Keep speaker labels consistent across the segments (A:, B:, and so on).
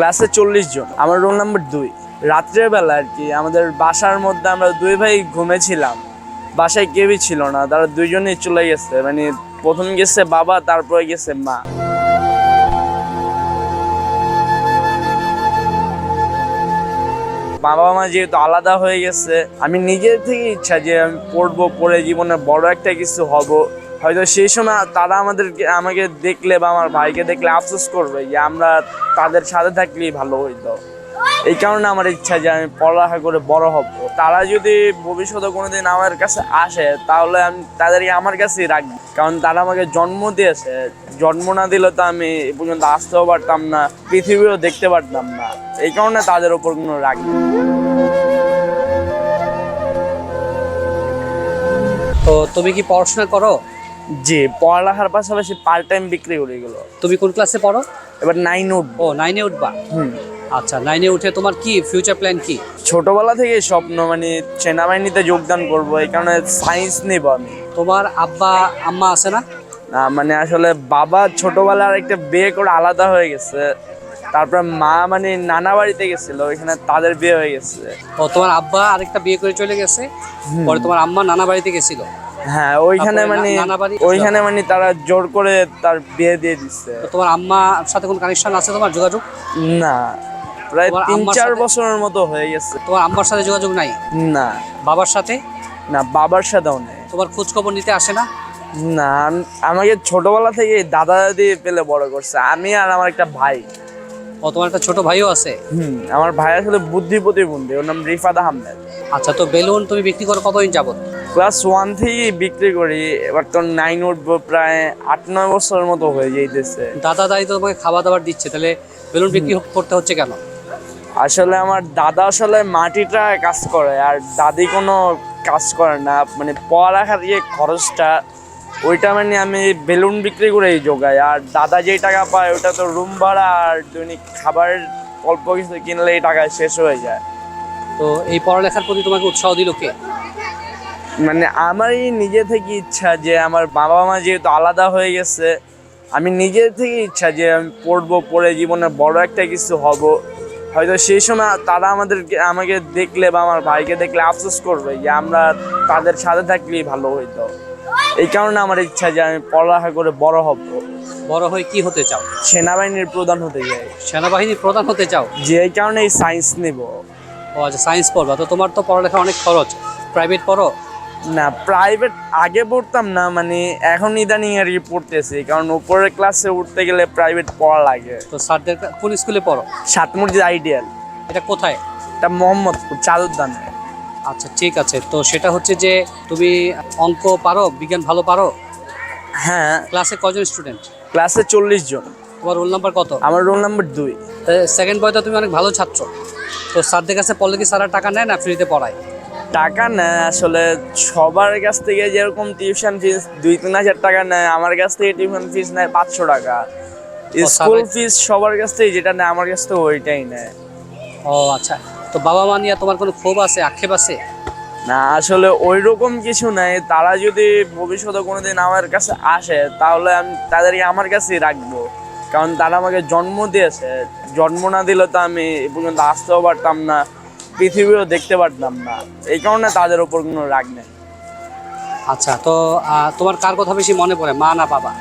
A: ক্লাসে চল্লিশ জন, আমার রোল নাম্বার দুই। রাত্রের বেলা আর কি, আমাদের বাসার মধ্যে আমরা দুই ভাই ঘুমেছিলাম। বাসায় কেউই ছিল না, তারা দুইজনেই চলে গেছে মানে প্রথম গেছে বাবা, তারপরে গেছে মা। বাবা মা যেহেতু আলাদা হয়ে গেছে, আমি নিজের থেকে ইচ্ছা যে আমি পড়ব, পড়ে জীবনে বড় একটা কিছু হব। হয়তো সেই সময় তারা আমাদেরকে আমাকে দেখলে বা আমার ভাইকে দেখলে আফসোস করবে যে আমরা তাদের সাথে থাকলেই ভালো হইতো। এই কারণে আমার ইচ্ছা যে আমি পড়ালেখা করে বড় হব। তারা যদি ভবিষ্যতে কোনোদিন আমার কাছে আসে, তাহলে আমি তাদেরকে আমার কাছেই রাখব। কারণ তারা আমাকে জন্ম দিয়েছে। জন্ম না দিলে তো আমি এ পর্যন্ত আসতেও পারতাম না, পৃথিবীও দেখতে পারতাম না। এই কারণে তাদের ওপর কোনো নেই।
B: তো তুমি কি পড়াশোনা করো?
A: জি পড়ালেখার পাশাপাশি পার্ট টাইম বিক্রি করে গেল
B: তুমি কোন ক্লাসে পড়ো?
A: এবার নাইন উঠবো
B: ও নাইনে উঠবা?
A: হুম।
B: আচ্ছা নাইনে উঠে তোমার কি ফিউচার প্ল্যান কি?
A: ছোটবেলা থেকে স্বপ্ন মানে সেনাবাহিনীতে যোগদান করব এই কারণে সায়েন্স নেব আমি।
B: তোমার আব্বা আম্মা আছে না?
A: না, মানে আসলে বাবা ছোটবেলার একটা বিয়ে করে আলাদা হয়ে গেছে। তারপর মা মানে নানা বাড়িতে গেছিল ওইখানে তাদের বিয়ে হয়ে গেছে।
B: ও তোমার আব্বা আরেকটা বিয়ে করে চলে গেছে? পরে তোমার আম্মা নানা বাড়িতে গেছিল?
A: হ্যাঁ ওইখানে মানে ওইখানে মানে তারা জোর করে তার বিয়ে দিয়ে দিচ্ছে
B: তোমার আম্মার সাথে কোনো কানেকশন আছে তোমার যোগাযোগ?
A: না প্রায় তিন চার বছরের মতো হয়ে গেছে।
B: তোমার আম্মার সাথে যোগাযোগ নাই?
A: না।
B: বাবার সাথে?
A: না বাবার সাথেও নেই।
B: তোমার খোঁজ খবর নিতে আসে না?
A: না আমাকে ছোটবেলা থেকে দাদা দাদি পেলে বড় করছে। আমি আর আমার একটা ভাই।
B: ও তোমার একটা ছোট ভাইও আছে?
A: হুম আমার ভাই আসলে বুদ্ধি প্রতিবন্ধী ওর নাম রিফাত আহমেদ।
B: আচ্ছা তো বেলুন তুমি বিক্রি করো কতদিন যাবত
A: ক্লাস ওয়ান থেকে বিক্রি করি। এবার তো নাইন উঠবো প্রায় আট নয় বছরের মতো হয়ে যাইতেছে।
B: দাদা দাদি তো তোমাকে খাবার দাবার দিচ্ছে তাহলে বেলুন বিক্রি করতে হচ্ছে কেন?
A: আসলে আমার দাদা আসলে মাটিটা কাজ করে আর দাদি কোনো কাজ করে না। মানে পড়ালেখার যে খরচটা ওইটা মানে আমি বেলুন বিক্রি করেই যোগাই আর দাদা যেই টাকা পায় ওটা তো রুম ভাড়া আর দৈনিক খাবার অল্প কিছু কিনলে এই টাকা শেষ হয়ে যায়।
B: তো এই পড়ালেখার প্রতি তোমাকে উৎসাহ দিল কে?
A: মানে আমারই নিজে থেকে ইচ্ছা যে আমার বাবা মা যেহেতু আলাদা হয়ে গেছে আমি নিজে থেকে ইচ্ছা যে আমি পড়ব পড়ে জীবনে বড় একটা কিছু হব। হয়তো সেই সময় তারা আমাদেরকে আমাকে দেখলে বা আমার ভাইকে দেখলে আফসোস করবে যে আমরা তাদের সাথে থাকলেই ভালো হইতো। এই কারণে আমার ইচ্ছা যে আমি পড়ালেখা করে বড় হব।
B: বড় হয়ে কি হতে চাও?
A: সেনাবাহিনীর প্রধান হতে যাই
B: সেনাবাহিনীর প্রধান হতে চাও?
A: যে এই কারণে সায়েন্স নেব।
B: ও আচ্ছা সায়েন্স পড়বা। তো তোমার তো পড়ালেখা অনেক খরচ। প্রাইভেট পড়ো?
A: না প্রাইভেট আগে পড়তাম না মানে এখন ইদানিং আর কি পড়তেছি কারণ উপরের ক্লাসে উঠতে গেলে প্রাইভেট পড়া লাগে।
B: তো স্যারদের কোন স্কুলে পড়ো?
A: সাতমুরজি আইডিয়াল
B: এটা কোথায়?
A: এটা মোহাম্মদপুর চালুদ্দানে
B: আচ্ছা ঠিক আছে। তো সেটা হচ্ছে যে তুমি অঙ্ক পারো বিজ্ঞান ভালো পারো?
A: হ্যাঁ।
B: ক্লাসে কজন স্টুডেন্ট
A: ক্লাসে চল্লিশ জন।
B: তোমার রোল নাম্বার কত?
A: আমার রোল নাম্বার দুই।
B: সেকেন্ড বয়তে তুমি অনেক ভালো ছাত্র। তো স্যারদের কাছে পড়লে কি স্যাররা টাকা নেয় না ফ্রিতে পড়ায়?
A: টাকা নেয় আসলে সবার কাছ থেকে যেরকম টিউশন ফিস দুই তিন হাজার টাকা নেয় আমার কাছ থেকে টিউশন ফিস নেয় পাঁচশো টাকা। স্কুল ফিস সবার কাছ থেকে যেটা নেয় আমার কাছ থেকে ওইটাই নেয়।
B: ও আচ্ছা তো বাবা মা নিয়ে তোমার কোনো ক্ষোভ আছে আক্ষেপ আছে?
A: না আসলে ওই রকম কিছু নাই তারা যদি ভবিষ্যতে কোনোদিন আমার কাছে আসে তাহলে আমি তাদেরকে আমার কাছেই রাখব। কারণ তারা আমাকে জন্ম দিয়েছে জন্ম না দিলে তো আমি এ পর্যন্ত আসতেও পারতাম না। পৃথিবীও দেখতে পারতাম না। এই কারণে তাদের ওপর কোনো রাগ নেই।
B: আচ্ছা তো তোমার কার কথা বেশি মনে পড়ে মা না বাবা?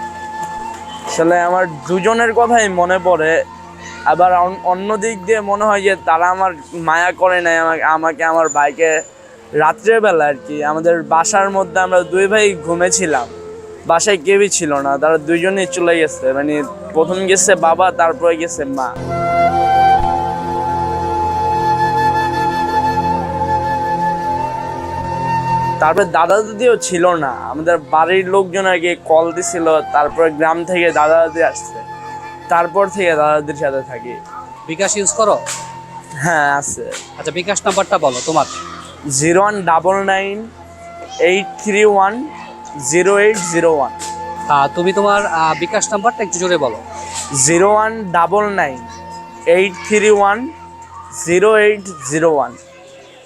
A: আসলে আমার দুজনের কথাই মনে পড়ে। আবার অন্য দিক দিয়ে মনে হয় যে তারা আমার মায়া করে নাই আমাকে আমাকে আমার বাইকে রাত্রের বেলা আর কি আমাদের বাসার মধ্যে আমরা দুই ভাই ঘুমেছিলাম। বাসায় কেউই ছিল না তারা দুইজনেই চলে গেছে মানে প্রথম গেছে বাবা তারপরে গেছে মা। তারপরে দাদা দাদিও ছিল না। আমাদের বাড়ির লোকজন আর কি কল দিছিল তারপরে গ্রাম থেকে দাদা দাদি আসছে। তারপর থেকে দাদা দাদির সাথে থাকি।
B: বিকাশ ইউজ করো?
A: হ্যাঁ আছে।
B: আচ্ছা বিকাশ নাম্বারটা বলো তোমার।
A: Zero one double nine eight three one zero eight zero one.
B: তুমি তোমার বিকাশ নাম্বারটা একটু জোরে বলো।
A: Zero one double nine eight three one zero eight zero one.